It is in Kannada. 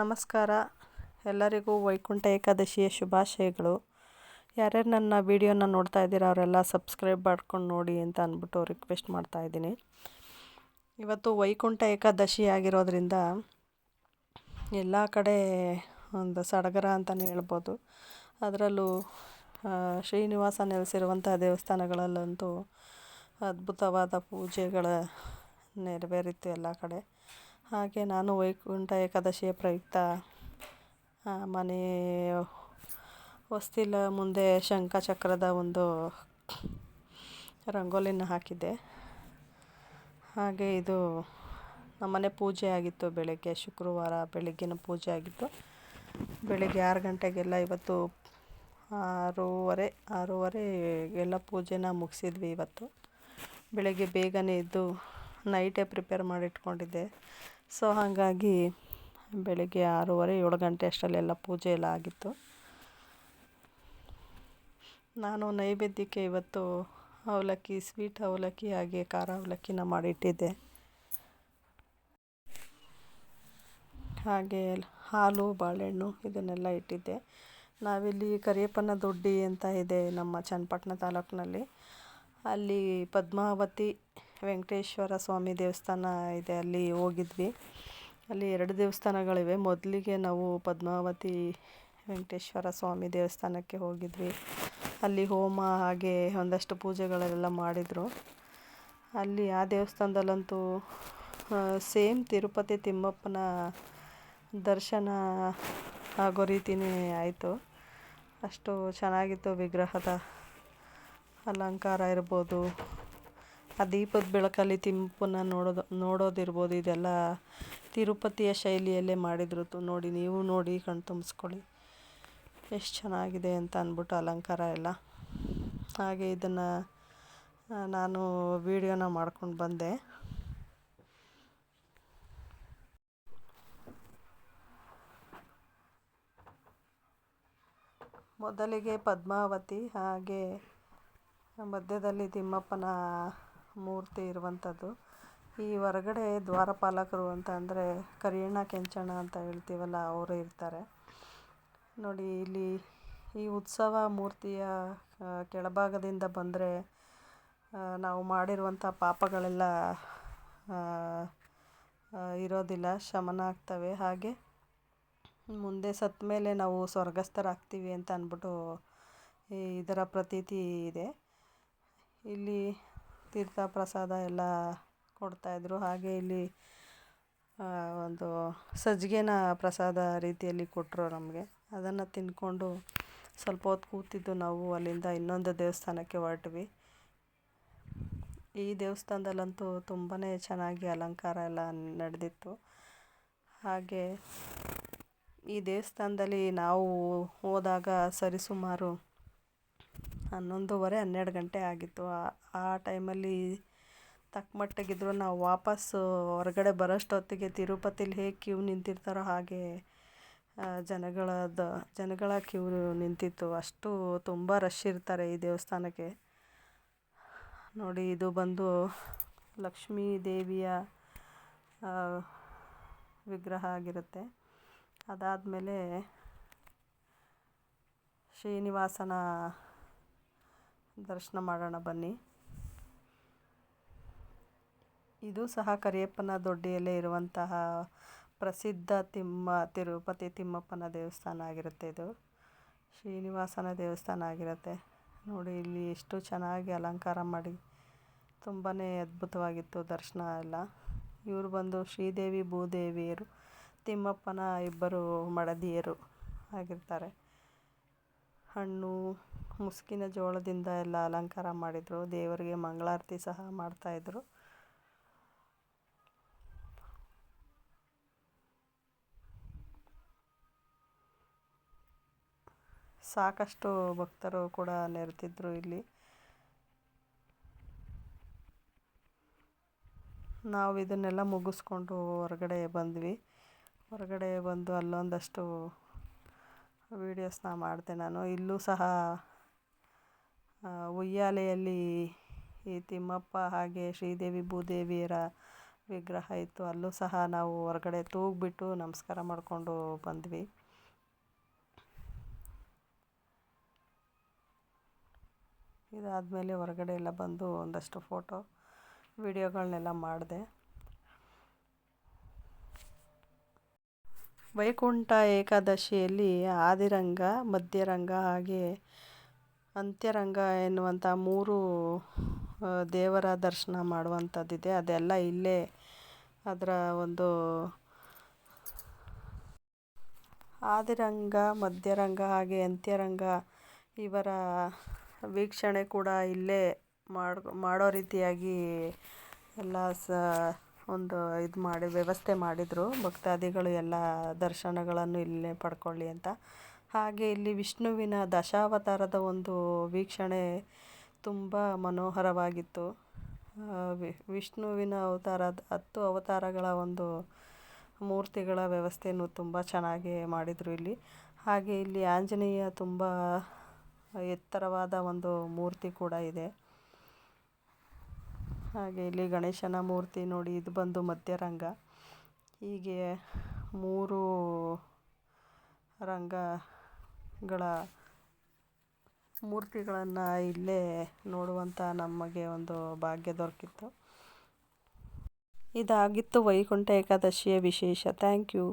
ನಮಸ್ಕಾರ. ಎಲ್ಲರಿಗೂ ವೈಕುಂಠ ಏಕಾದಶಿಯ ಶುಭಾಶಯಗಳು. ಯಾರ್ಯಾರು ನನ್ನ ವೀಡಿಯೋನ ನೋಡ್ತಾ ಇದ್ದೀರಾ ಅವರೆಲ್ಲ ಸಬ್ಸ್ಕ್ರೈಬ್ ಮಾಡ್ಕೊಂಡು ನೋಡಿ ಅಂತ ಅಂದ್ಬಿಟ್ಟು ರಿಕ್ವೆಸ್ಟ್ ಮಾಡ್ತಾ ಇದ್ದೀನಿ. ಇವತ್ತು ವೈಕುಂಠ ಏಕಾದಶಿ ಆಗಿರೋದ್ರಿಂದ ಎಲ್ಲ ಕಡೆ ಒಂದು ಸಡಗರ ಅಂತಲೇ ಹೇಳ್ಬೋದು. ಅದರಲ್ಲೂ ಶ್ರೀನಿವಾಸ ನೆಲೆಸಿರುವಂಥ ದೇವಸ್ಥಾನಗಳಲ್ಲಂತೂ ಅದ್ಭುತವಾದ ಪೂಜೆಗಳ ನೆರವೇರಿತ್ತು ಎಲ್ಲ ಕಡೆ. ಹಾಗೆ ನಾನು ವೈಕುಂಠ ಏಕಾದಶಿಯ ಪ್ರಯುಕ್ತ ಮನೆ ಹೊಸ್ತಿಲ ಮುಂದೆ ಶಂಖಚಕ್ರದ ಒಂದು ರಂಗೋಲಿನ ಹಾಕಿದ್ದೆ. ಹಾಗೆ ಇದು ನಮ್ಮನೆ ಪೂಜೆ ಆಗಿತ್ತು ಬೆಳಗ್ಗೆ, ಶುಕ್ರವಾರ ಬೆಳಗ್ಗಿನ ಪೂಜೆ ಆಗಿತ್ತು. ಬೆಳಗ್ಗೆ ಆರು ಗಂಟೆಗೆಲ್ಲ ಇವತ್ತು ಆರೂವರೆ, ಆರೂವರೆಗೆಲ್ಲ ಪೂಜೆನ ಮುಗಿಸಿದ್ವಿ ಇವತ್ತು. ಬೆಳಗ್ಗೆ ಬೇಗನೆ ಎದ್ದು ನೈಟೇ ಪ್ರಿಪೇರ್ ಮಾಡಿಟ್ಕೊಂಡಿದ್ದೆ ಸೊ ಹಾಗಾಗಿ ಬೆಳಗ್ಗೆ ಆರೂವರೆ, ಏಳು ಗಂಟೆ ಅಷ್ಟರಲ್ಲೆಲ್ಲ ಪೂಜೆ ಎಲ್ಲ ಆಗಿತ್ತು. ನಾನು ನೈವೇದ್ಯಕ್ಕೆ ಇವತ್ತು ಅವಲಕ್ಕಿ, ಸ್ವೀಟ್ ಅವಲಕ್ಕಿ ಹಾಗೆ ಖಾರ ಅವಲಕ್ಕಿನ ಮಾಡಿಟ್ಟಿದ್ದೆ. ಹಾಗೆ ಹಾಲು, ಬಾಳೆಹಣ್ಣು ಇದನ್ನೆಲ್ಲ ಇಟ್ಟಿದ್ದೆ. ನಾವಿಲ್ಲಿ ಕರಿಯಪ್ಪನ ದೊಡ್ಡಿ ಅಂತ ಇದೆ ನಮ್ಮ ಚನ್ನಪಟ್ಟಣ ತಾಲೂಕಿನಲ್ಲಿ. ಅಲ್ಲಿ ಪದ್ಮಾವತಿ ವೆಂಕಟೇಶ್ವರ ಸ್ವಾಮಿ ದೇವಸ್ಥಾನ ಇದೆ, ಅಲ್ಲಿ ಹೋಗಿದ್ವಿ. ಅಲ್ಲಿ ಎರಡು ದೇವಸ್ಥಾನಗಳಿವೆ. ಮೊದಲಿಗೆ ನಾವು ಪದ್ಮಾವತಿ ವೆಂಕಟೇಶ್ವರ ಸ್ವಾಮಿ ದೇವಸ್ಥಾನಕ್ಕೆ ಹೋಗಿದ್ವಿ. ಅಲ್ಲಿ ಹೋಮ ಹಾಗೆ ಒಂದಷ್ಟು ಪೂಜೆಗಳೆಲ್ಲ ಮಾಡಿದರು. ಅಲ್ಲಿ ಆ ದೇವಸ್ಥಾನದಲ್ಲಂತೂ ಸೇಮ್ ತಿರುಪತಿ ತಿಮ್ಮಪ್ಪನ ದರ್ಶನ ಆಗೋ ರೀತಿಯೇ ಆಯಿತು. ಅಷ್ಟು ಚೆನ್ನಾಗಿತ್ತು ವಿಗ್ರಹದ ಅಲಂಕಾರ ಇರ್ಬೋದು. ಆ ದೀಪದ ಬೆಳಕಲ್ಲಿ ತಿಂಪನ್ನು ನೋಡೋದು, ನೋಡೋದಿರ್ಬೋದು. ಇದೆಲ್ಲ ತಿರುಪತಿಯ ಶೈಲಿಯಲ್ಲೇ ಮಾಡಿದ್ರು ನೋಡಿ, ನೀವು ನೋಡಿ ಕಣ್ತುಂಬಿಸ್ಕೊಳ್ಳಿ ಎಷ್ಟು ಚೆನ್ನಾಗಿದೆ ಅಂತ ಅಂದ್ಬಿಟ್ಟು ಅಲಂಕಾರ ಎಲ್ಲ. ಹಾಗೆ ಇದನ್ನು ನಾನು ವೀಡಿಯೋನ ಮಾಡ್ಕೊಂಡು ಬಂದೆ. ಮೊದಲಿಗೆ ಪದ್ಮಾವತಿ, ಹಾಗೆ ಮಧ್ಯದಲ್ಲಿ ತಿಮ್ಮಪ್ಪನ ಮೂರ್ತಿ ಇರುವಂಥದ್ದು. ಈ ಹೊರಗಡೆ ದ್ವಾರಪಾಲಕರು ಅಂತ ಅಂದರೆ ಕರಿಯಣ್ಣ, ಕೆಂಚಣ್ಣ ಅಂತ ಹೇಳ್ತೀವಲ್ಲ, ಅವರು ಇರ್ತಾರೆ. ನೋಡಿ, ಇಲ್ಲಿ ಈ ಉತ್ಸವ ಮೂರ್ತಿಯ ಕೆಳಭಾಗದಿಂದ ಬಂದರೆ ನಾವು ಮಾಡಿರುವಂಥ ಪಾಪಗಳೆಲ್ಲ ಇರೋದಿಲ್ಲ, ಶಮನ ಆಗ್ತವೆ. ಹಾಗೆ ಮುಂದೆ ಸತ್ತ ಮೇಲೆ ನಾವು ಸ್ವರ್ಗಸ್ಥರಾಗ್ತೀವಿ ಅಂತ ಅಂದ್ಬಿಟ್ಟು ಇದರ ಪ್ರತೀತಿ ಇದೆ. ಇಲ್ಲಿ ತೀರ್ಥ ಪ್ರಸಾದ ಎಲ್ಲ ಕೊಡ್ತಾಯಿದ್ರು ಹಾಗೆ ಇಲ್ಲಿ ಒಂದು ಸಜ್ಜಿಗೆನ ಪ್ರಸಾದ ರೀತಿಯಲ್ಲಿ ಕೊಟ್ಟರು ನಮಗೆ. ಅದನ್ನು ತಿಂದ್ಕೊಂಡು ಸ್ವಲ್ಪ ಹೊತ್ತು ಕೂತಿದ್ದು ನಾವು ಅಲ್ಲಿಂದ ಇನ್ನೊಂದು ದೇವಸ್ಥಾನಕ್ಕೆ ಹೊರಟ್ವಿ. ಈ ದೇವಸ್ಥಾನದಲ್ಲಂತೂ ತುಂಬಾ ಚೆನ್ನಾಗಿ ಅಲಂಕಾರ ಎಲ್ಲ ನಡೆದಿತ್ತು. ಹಾಗೆ ಈ ದೇವಸ್ಥಾನದಲ್ಲಿ ನಾವು ಹೋದಾಗ ಸರಿಸುಮಾರು ಹನ್ನೊಂದುವರೆ, ಹನ್ನೆರಡು ಗಂಟೆ ಆಗಿತ್ತು. ಆ ಟೈಮಲ್ಲಿ ತಕ್ಕ ಮಟ್ಟಿಗಿದ್ರು ನಾವು ವಾಪಸ್ಸು ಹೊರಗಡೆ ಬರೋಷ್ಟೊತ್ತಿಗೆ ತಿರುಪತಿಲಿ ಹೇಗೆ ಕ್ಯೂ ನಿಂತಿರ್ತಾರೋ ಹಾಗೆ ಜನಗಳದ್ದು ಜನಗಳ ಕ್ಯೂ ನಿಂತಿತ್ತು. ಅಷ್ಟು ತುಂಬ ರಶ್ ಇರ್ತಾರೆ ಈ ದೇವಸ್ಥಾನಕ್ಕೆ. ನೋಡಿ, ಇದು ಬಂದು ಲಕ್ಷ್ಮೀ ದೇವಿಯ ವಿಗ್ರಹ ಆಗಿರುತ್ತೆ. ಅದಾದಮೇಲೆ ಶ್ರೀನಿವಾಸನ ದರ್ಶನ ಮಾಡೋಣ ಬನ್ನಿ. ಇದು ಸಹ ಕರಿಯಪ್ಪನ ದೊಡ್ಡಿಯಲ್ಲೇ ಇರುವಂತಹ ಪ್ರಸಿದ್ಧ ತಿಮ್ಮ, ತಿರುಪತಿ ತಿಮ್ಮಪ್ಪನ ದೇವಸ್ಥಾನ ಆಗಿರುತ್ತೆ ಇದು. ಶ್ರೀನಿವಾಸನ ದೇವಸ್ಥಾನ ಆಗಿರುತ್ತೆ. ನೋಡಿ, ಇಲ್ಲಿ ಎಷ್ಟು ಚೆನ್ನಾಗಿ ಅಲಂಕಾರ ಮಾಡಿ ತುಂಬಾ ಅದ್ಭುತವಾಗಿತ್ತು ದರ್ಶನ ಎಲ್ಲ. ಇವರು ಬಂದು ಶ್ರೀದೇವಿ ಭೂದೇವಿಯರು, ತಿಮ್ಮಪ್ಪನ ಇಬ್ಬರು ಮಡದಿಯರು ಆಗಿರ್ತಾರೆ. ಹಣ್ಣು, ಮುಸುಕಿನ ಜೋಳದಿಂದ ಎಲ್ಲ ಅಲಂಕಾರ ಮಾಡಿದರು. ದೇವರಿಗೆ ಮಂಗಳಾರತಿ ಸಹ ಮಾಡ್ತಾಯಿದ್ರು ಸಾಕಷ್ಟು ಭಕ್ತರು ಕೂಡ ನೆರೆತಿದ್ರು ಇಲ್ಲಿ. ನಾವು ಇದನ್ನೆಲ್ಲ ಮುಗಿಸ್ಕೊಂಡು ಹೊರಗಡೆ ಬಂದ್ವಿ. ಹೊರಗಡೆ ಬಂದು ಅಲ್ಲೊಂದಷ್ಟು ವೀಡಿಯೋಸ್ನ ಮಾಡಿದೆ ನಾನು. ಇಲ್ಲೂ ಸಹ ಉಯ್ಯಾಲೆಯಲ್ಲಿ ಈ ತಿಮ್ಮಪ್ಪ ಹಾಗೆ ಶ್ರೀದೇವಿ ಭೂದೇವಿಯರ ವಿಗ್ರಹ ಇತ್ತು. ಅಲ್ಲೂ ಸಹ ನಾವು ಹೊರಗಡೆ ತೂಗಿಬಿಟ್ಟು ನಮಸ್ಕಾರ ಮಾಡಿಕೊಂಡು ಬಂದ್ವಿ. ಇದಾದಮೇಲೆ ಹೊರಗಡೆ ಎಲ್ಲ ಬಂದು ಒಂದಷ್ಟು ಫೋಟೋ ವಿಡಿಯೋಗಳನ್ನೆಲ್ಲ ಮಾಡಿದೆ. ವೈಕುಂಠ ಏಕಾದಶಿಯಲ್ಲಿ ಆದಿರಂಗ, ಮಧ್ಯರಂಗ ಹಾಗೆ ಅಂತ್ಯರಂಗ ಎನ್ನುವಂಥ ಮೂರು ದೇವರ ದರ್ಶನ ಮಾಡುವಂಥದ್ದಿದೆ. ಅದೆಲ್ಲ ಇಲ್ಲೇ ಅದರ ಒಂದು ಆದಿರಂಗ, ಮಧ್ಯರಂಗ ಹಾಗೆ ಅಂತ್ಯರಂಗ ಇವರ ವೀಕ್ಷಣೆ ಕೂಡ ಇಲ್ಲೇ ಮಾಡಿ ಮಾಡೋ ರೀತಿಯಾಗಿ ಎಲ್ಲ ಸ ಒಂದು ಇದು ಮಾಡಿ, ವ್ಯವಸ್ಥೆ ಮಾಡಿದರು. ಭಕ್ತಾದಿಗಳು ಎಲ್ಲ ದರ್ಶನಗಳನ್ನು ಇಲ್ಲೇ ಪಡ್ಕೊಳ್ಳಿ ಅಂತ. ಹಾಗೆ ಇಲ್ಲಿ ವಿಷ್ಣುವಿನ ದಶಾವತಾರದ ಒಂದು ವೀಕ್ಷಣೆ ತುಂಬ ಮನೋಹರವಾಗಿತ್ತು. ವಿಷ್ಣುವಿನ ಅವತಾರದ ಹತ್ತು ಅವತಾರಗಳ ಒಂದು ಮೂರ್ತಿಗಳ ವ್ಯವಸ್ಥೆಯನ್ನು ತುಂಬ ಚೆನ್ನಾಗಿ ಮಾಡಿದರು ಇಲ್ಲಿ. ಹಾಗೆ ಇಲ್ಲಿ ಆಂಜನೇಯ ತುಂಬ ಎತ್ತರವಾದ ಒಂದು ಮೂರ್ತಿ ಕೂಡ ಇದೆ. ಹಾಗೆ ಇಲ್ಲಿ ಗಣೇಶನ ಮೂರ್ತಿ ನೋಡಿ ಇದು ಬಂದು ಮಧ್ಯರಂಗ. ಹೀಗೆ ಮೂರು ರಂಗಗಳ ಮೂರ್ತಿಗಳನ್ನು ಇಲ್ಲೇ ನೋಡುವಂಥ ನಮಗೆ ಒಂದು ಭಾಗ್ಯ ದೊರಕಿತ್ತು. ಇದಾಗಿತ್ತು ವೈಕುಂಠ ಏಕಾದಶಿಯ ವಿಶೇಷ. Thank you.